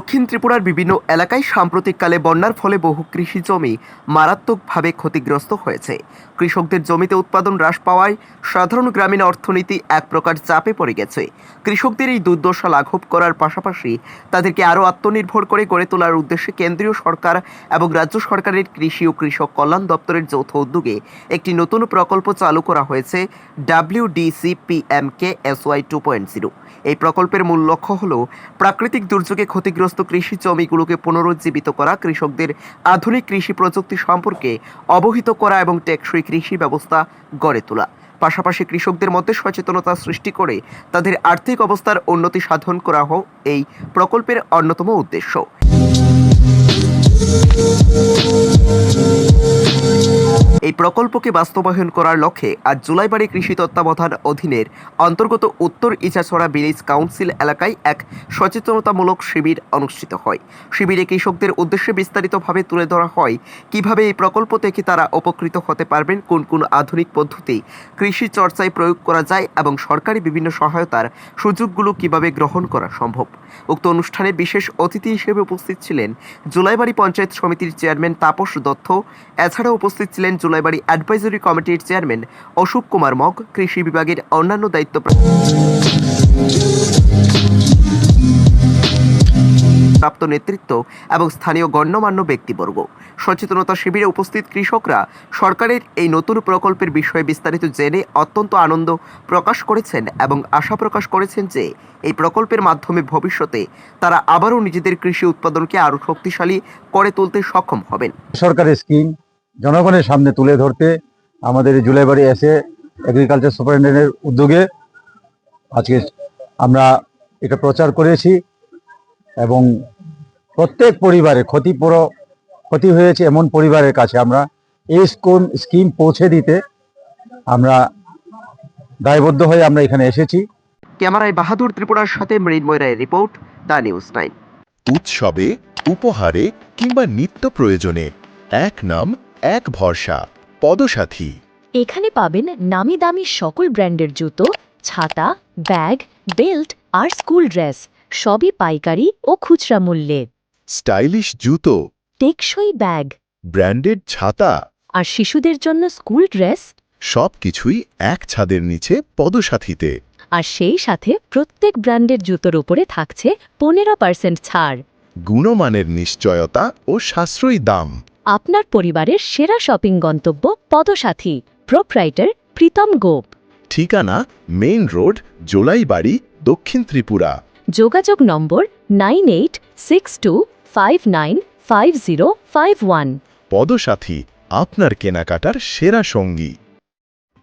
দক্ষিণ ত্রিপুরার বিভিন্ন এলাকায় সাম্প্রতিককালে বন্যার ফলে বহু কৃষি জমি মারাত্মকভাবে ক্ষতিগ্রস্ত হয়েছে। কৃষকদের জমিতে উৎপাদন হ্রাস পাওয়ায় সাধারণ গ্রামীণ অর্থনীতি এক প্রকার চাপে পড়ে গেছে। কৃষকদের এই দুর্দশা লাঘব করার পাশাপাশি তাদেরকে আরও আত্মনির্ভর করে গড়ে তোলার উদ্দেশ্যে কেন্দ্রীয় সরকার এবং রাজ্য সরকারের কৃষি ও কৃষক কল্যাণ দপ্তরের যৌথ উদ্যোগে একটি নতুন প্রকল্প চালু করা হয়েছে WDC PMK SY two point zero. এই প্রকল্পের মূল লক্ষ্য হল প্রাকৃতিক দুর্যোগে ক্ষতিগ্রস্ত কৃষি জমিগুলোকে পুনরুজ্জীবিত করা, কৃষকদের আধুনিক কৃষি প্রযুক্তি সম্পর্কে অবহিত করা এবং টেকসই কৃষি ব্যবস্থা গড়ে তোলা। পাশাপাশি কৃষকদের মধ্যে সচেতনতা সৃষ্টি করে তাদের আর্থিক অবস্থার উন্নতি সাধন করা হোক এই প্রকল্পের অন্যতম উদ্দেশ্য। প্রকল্পকে বাস্তবায়ন করার লক্ষ্যে আজ জুলাইবাড়ি কৃষি তত্ত্বাবধান অধীনের অন্তর্গত উত্তর ইচাছড়া ভিলেজ কাউন্সিল এলাকায় এক সচেতনতামূলক শিবির অনুষ্ঠিত হয়। শিবিরে কৃষকদের উদ্দেশ্যে বিস্তারিতভাবে তুলে ধরা হয়, কীভাবে এই প্রকল্প থেকে তারা উপকৃত হতে পারবেন, কোন কোন আধুনিক পদ্ধতি কৃষি চর্চায় প্রয়োগ করা যায় এবং সরকারি বিভিন্ন সহায়তার সুযোগগুলো কীভাবে গ্রহণ করা সম্ভব। উক্ত অনুষ্ঠানে বিশেষ অতিথি হিসেবে উপস্থিত ছিলেন জুলাইবাড়ি পঞ্চায়েত সমিতির চেয়ারম্যান তাপস দত্ত। এছাড়াও উপস্থিত ছিলেন জুলাইবাড়ি অ্যাডভাইজরি কমিটির চেয়ারম্যান অশোক কুমার মগ, কৃষি বিভাগের অন্যান্য দায়িত্ব প্রাপ্ত নেতৃত্ব এবং স্থানীয় গণ্যমান্য ব্যক্তিবর্গ। সচেতনতা শিবিরে উপস্থিত কৃষকরা সরকারের এই নতুন প্রকল্পের বিষয়ে বিস্তারিত জেনে অত্যন্ত আনন্দ প্রকাশ করেছেন এবং আশা প্রকাশ করেছেন যে এই প্রকল্পের মাধ্যমে ভবিষ্যতে তারা আবারও নিজেদের কৃষি উৎপাদনকে আরও শক্তিশালী করে তুলতে সক্ষম হবেন। সরকারের স্কিম জনগণের সামনে তুলে ধরতে আমাদের এই জুলাইবাড়ি এসে এগ্রিকালচার সুপারিনটেন্ডেন্টের উদ্যোগে আজকে আমরা এটা প্রচার করেছি এবং প্রত্যেক পরিবারে ক্ষতিপুর ক্ষতি হয়েছে এমন পরিবারের কাছে আমরা এই স্কুল স্কিম পৌঁছে দিতে আমরা দায়বদ্ধ হয়ে আমরা এখানে এসেছি। ক্যামেরায় বাহাদুর ত্রিপুরার সাথে মৃন্ময় রায়ের রিপোর্ট দ্য নিউজ নাইন। উৎসবে উপহারে কিংবা নিত্য প্রয়োজনে এক নাম এক ভরসা পদসাথী। এখানে পাবেন নামি দামি সকল ব্র্যান্ডের জুতো ছাতা ব্যাগ বেল্ট আর স্কুল ড্রেস সবই পাইকারি ও খুচরা মূল্যে। স্টাইলিশ জুতো। টেকসই ব্যাগ। ব্র্যান্ডেড ছাতা। আর শিশুদের জন্য স্কুল ড্রেস। সবকিছুই এক ছাদের নিচে পদসাথীতে। আর সেই সাথে প্রত্যেক ব্র্যান্ডের জুতোর উপরে থাকছে পনেরো পার্সেন্ট ছাড়। গুণমানের নিশ্চয়তা ও সাশ্রয়ী দাম। আপনার পরিবারের সেরা শপিং গন্তব্য পদসাথী প্রোপ্রাইটার প্রীতম গোপ। ঠিকানা মেইন রোড জোলাইবাড়ি দক্ষিণ ত্রিপুরা। যোগাযোগ নম্বর nine eight six two five nine five zero five one. Padasathi আপনার কেনাকাটার সেরা সঙ্গী।